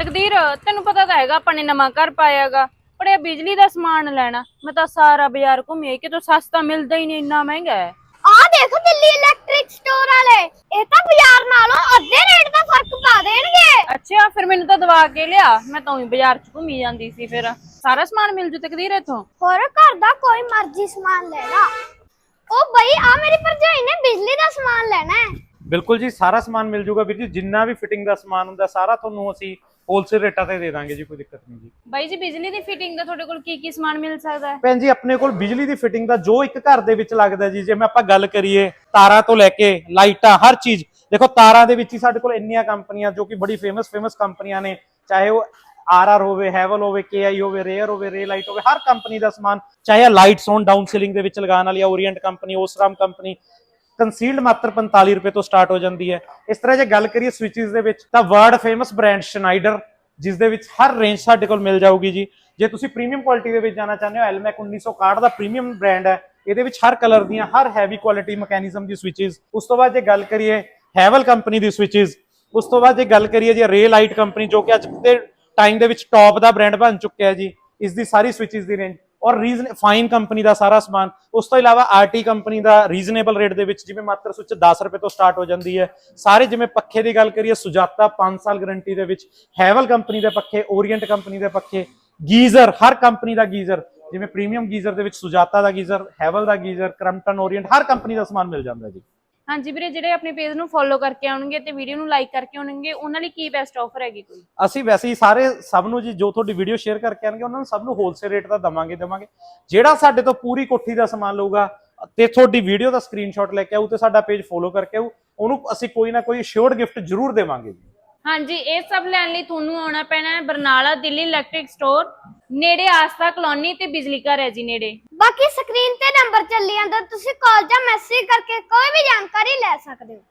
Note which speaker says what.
Speaker 1: ਤਕਦੀਰ ਤੈਨੂੰ ਪਤਾ ਤਾਂ ਹੈਗਾ ਆਪਾਂ ਨੇ ਨਵਾਂ ਘਰ ਪਾਇਆਗਾ। ਪਰ ਇਹ ਬਿਜਲੀ ਦਾ ਸਮਾਨ ਲੈਣਾ ਮੈਂ ਤਾਂ ਸਾਰਾ ਬਾਜ਼ਾਰ ਘੁੰਮੀ ਕਿਤੋਂ ਸਸਤਾ ਮਿਲਦਾ ਹੀ ਨਹੀਂ ਇੰਨਾ ਮਹਿੰਗਾ ਹੈ।
Speaker 2: ਆ ਦੇਖ ਦਿੱਲੀ ਇਲੈਕਟ੍ਰਿਕ ਸਟੋਰ ਵਾਲੇ ਇਹ ਤਾਂ ਬਾਜ਼ਾਰ ਨਾਲੋਂ ਅੱਧੇ ਰੇਟ ਦਾ ਫ਼ਰਕ ਪਾ ਦੇਣਗੇ।
Speaker 1: ਅੱਛਾ ਫਿਰ ਮੈਨੂੰ ਤਾਂ ਦਵਾ ਕੇ ਲਿਆ ਮੈਂ ਤਾਂ ਹੀ ਬਾਜ਼ਾਰ 'ਚ ਘੁੰਮੀ ਜਾਂਦੀ ਸੀ ਫਿਰ। ਸਾਰਾ ਸਮਾਨ ਮਿਲ ਜੂ ਤਕਦੀਰ ਇੱਥੋਂ?
Speaker 2: ਹੋਰ ਘਰ ਦਾ ਕੋਈ ਮਰਜ਼ੀ ਸਮਾਨ ਲੈ ਲਾ। ਉਹ ਬਈ ਆ ਮੇਰੀ ਭਰਜਾਈ ਨੇ ਬਿਜਲੀ ਦਾ ਸਮਾਨ ਲੈਣਾ ਹੈ।
Speaker 3: ਬਿਲਕੁਲ ਜੀ ਸਾਰਾ ਸਮਾਨ ਮਿਲ ਜੂਗਾ ਵੀਰ ਜੀ ਜਿੰਨਾ ਵੀ ਫਿਟਿੰਗ ਦਾ ਸਮਾਨ ਹੁੰਦਾ ਸਾਰਾ ਤੁਹਾਨੂੰ ਅਸੀਂ ਹੋਲਸੇਲ ਰੇਟਾਂ ਤੇ ਦੇ ਦਾਂਗੇ ਜੀ ਕੋਈ ਦਿੱਕਤ ਨਹੀਂ ਜੀ।
Speaker 1: ਬਾਈ ਜੀ ਬਿਜਲੀ ਦੀ ਫਿਟਿੰਗ ਦਾ ਤੁਹਾਡੇ ਕੋਲ ਕੀ ਕੀ ਸਮਾਨ ਮਿਲ ਸਕਦਾ ਹੈ?
Speaker 3: ਭੈਣ ਜੀ ਆਪਣੇ ਕੋਲ ਬਿਜਲੀ ਦੀ ਫਿਟਿੰਗ ਦਾ ਜੋ ਇੱਕ ਘਰ ਦੇ ਵਿੱਚ ਲੱਗਦਾ ਜੀ ਜਿਵੇਂ ਆਪਾਂ ਗੱਲ ਕਰੀਏ ਤਾਰਾਂ ਤੋਂ ਲੈ ਕੇ ਲਾਈਟਾਂ ਹਰ ਚੀਜ਼। ਦੇਖੋ ਤਾਰਾਂ ਦੇ ਵਿੱਚ ਹੀ ਸਾਡੇ ਕੋਲ ਇੰਨੀਆਂ ਕੰਪਨੀਆਂ ਜੋ ਕਿ ਬੜੀ ਫੇਮਸ ਫੇਮਸ ਕੰਪਨੀਆਂ ਨੇ ਚਾਹੇ ਉਹ ਆਰਆਰ ਹੋਵੇ ਹੈਵਲ ਹੋਵੇ ਕੇਆਈ ਹੋਵੇ ਰੇਅਰ ਹੋਵੇ ਰੇ ਲਾਈਟ ਹੋਵੇ ਹਰ ਕੰਪਨੀ ਦਾ ਸਮਾਨ ਚਾਹੇ ਲਾਈਟਸ ਹੋਣ ਡਾਊਨ ਸੀਲਿੰਗ ਦੇ ਵਿੱਚ ਲਗਾਉਣ ਵਾਲੀ Orient company Osram company concealed ਮਾਤਰ 45 ਰੁਪਏ ਤੋਂ ਸਟਾਰਟ ਹੋ ਜਾਂਦੀ ਹੈ। ਇਸ ਤਰ੍ਹਾਂ ਜੇ ਗੱਲ ਕਰੀਏ ਸਵਿਚਸ ਦੇ ਵਿੱਚ, ਤਾਂ ਵਰਲਡ ਫੇਮਸ ਬ੍ਰਾਂਡ ਸ਼ਨਾਈਡਰ ਜਿਸ ਦੇ ਵਿੱਚ ਹਰ ਰੇਂਜ ਸਾਡੇ ਕੋਲ ਮਿਲ ਜਾਊਗੀ ਜੀ। ਜੇ ਤੁਸੀਂ ਪ੍ਰੀਮੀਅਮ ਕੁਆਲਿਟੀ ਦੇ ਵਿੱਚ ਜਾਣਾ ਚਾਹੁੰਦੇ ਹੋ ਐਲਮੈਕ 1961 ਦਾ ਪ੍ਰੀਮੀਅਮ ਬ੍ਰਾਂਡ ਹੈ, ਇਹਦੇ ਵਿੱਚ ਹਰ ਕਲਰ ਦੀਆਂ, ਹਰ ਹੈਵੀ ਕੁਆਲਿਟੀ ਮੈਕੈਨਿਜ਼ਮ ਦੀ ਸਵਿਚਸ ਉਸ ਤੋਂ ਬਾਅਦ ਜੇ ਗੱਲ ਕਰੀਏ ਹੈਵਲ ਕੰਪਨੀ ਦੀ ਸਵਿਚਸ ਉਸ ਤੋਂ ਬਾਅਦ ਜੇ ਗੱਲ ਕਰੀਏ ਜੀ ਰੇ ਲਾਈਟ ਕੰਪਨੀ ਜੋ ਕਿ ਅੱਜ ਦੇ ਟਾਈਮ ਦੇ ਵਿੱਚ ਟੌਪ ਦਾ ਬ੍ਰਾਂਡ ਬਣ ਚੁੱਕਿਆ ਹੈ ਜੀ, ਇਸ ਦੀ ਸਾਰੀ ਸਵਿਚਸ ਦੀ ਰੇਂਜ ਔਰ ਰੀਜ਼ਨ ਫਾਈਨ ਕੰਪਨੀ ਦਾ ਸਾਰਾ ਸਮਾਨ। ਉਸ ਤੋਂ ਇਲਾਵਾ ਆਰਟੀ ਕੰਪਨੀ ਦਾ ਰੀਜ਼ਨੇਬਲ ਰੇਟ ਦੇ ਵਿੱਚ ਜਿਵੇਂ ਮਾਤਰ ਸੁੱਚ 10 ਰੁਪਏ ਤੋਂ ਸਟਾਰਟ ਹੋ ਜਾਂਦੀ ਹੈ। ਸਾਰੇ ਜਿਵੇਂ ਪੱਖੇ ਦੀ ਗੱਲ ਕਰੀਏ, ਸੁਜਾਤਾ 5 ਸਾਲ ਗਾਰੰਟੀ ਦੇ ਵਿੱਚ ਹੈਵਲ ਕੰਪਨੀ ਦੇ ਪੱਖੇ ਓਰੀਐਂਟ ਕੰਪਨੀ ਦੇ ਪੱਖੇ ਗੀਜ਼ਰ ਹਰ ਕੰਪਨੀ ਦਾ ਗੀਜ਼ਰ ਜਿਵੇਂ ਪ੍ਰੀਮੀਅਮ ਗੀਜ਼ਰ ਦੇ ਵਿੱਚ ਸੁਜਾਤਾ ਦਾ ਗੀਜ਼ਰ ਹੈਵਲ ਦਾ ਗੀਜ਼ਰ ਕ੍ਰਮਟਨ ਓਰੀਐਂਟ ਹਰ ਕੰਪਨੀ ਦਾ ਸਮਾਨ ਮਿਲ ਜਾਂਦਾ ਜੀ।
Speaker 1: ਹਾਂਜੀ ਵੀਰੇ ਜਿਹੜੇ ਆਪਣੇ ਪੇਜ ਨੂੰ ਫੋਲੋ ਕਰਕੇ ਆਉਣਗੇ ਤੇ ਵੀਡੀਓ ਨੂੰ ਲਾਈਕ ਕਰਕੇ ਆਉਣਗੇ ਉਹਨਾਂ ਲਈ ਕੀ ਬੈਸਟ ਆਫਰ ਹੈਗੀ ਕੋਈ?
Speaker 3: ਅਸੀਂ ਵੈਸੇ ਹੀ ਸਾਰੇ ਸਭ ਨੂੰ ਜੀ ਜੋ ਤੁਹਾਡੀ ਵੀਡੀਓ ਸ਼ੇਅਰ ਕਰਕੇ ਆਣਗੇ ਉਹਨਾਂ ਨੂੰ ਸਭ ਨੂੰ ਹੋਲਸੇਲ ਰੇਟ ਦਾ ਦਵਾਂਗੇ ਦਵਾਂਗੇ। ਜਿਹੜਾ ਸਾਡੇ ਤੋਂ ਪੂਰੀ ਕੋਠੀ ਦਾ ਸਮਾਨ ਲਊਗਾ ਤੇ ਤੁਹਾਡੀ ਵੀਡੀਓ ਦਾ ਸਕਰੀਨਸ਼ਾਟ ਲੈ ਕੇ ਆਊ ਤੇ ਸਾਡਾ ਪੇਜ ਫੋਲੋ ਕਰਕੇ ਆਊ ਉਹਨੂੰ ਅਸੀਂ ਕੋਈ ਨਾ ਕੋਈ ਸ਼ੋਰਟ ਗਿਫਟ ਜ਼ਰੂਰ ਦੇਵਾਂਗੇ
Speaker 1: ਹਾਂਜੀ ਇਹ ਸਭ ਲੈਣ ਲਈ ਤੁਹਾਨੂੰ ਆਉਣਾ ਪੈਣਾ ਹੈ ਬਰਨਾਲਾ ਦਿੱਲੀ ਇਲੈਕਟ੍ਰਿਕ ਸਟੋਰ ਨੇੜੇ ਆਸਥਾ ਕਲੋਨੀ ਤੇ ਬਿਜਲੀ ਘਰ ਹੈ ਜੀ ਨੇੜੇ।
Speaker 2: ਬਾਕੀ ਸਕਰੀਨ ਤੇ ਨੰਬਰ ਚੱਲੀ ਜਾਂਦਾ, ਤੁਸੀਂ ਕਾਲ ਜਾਂ ਮੈਸੇਜ ਕਰਕੇ ਕੋਈ ਵੀ ਜਾਣਕਾਰੀ ਲੈ ਸਕਦੇ ਹੋ।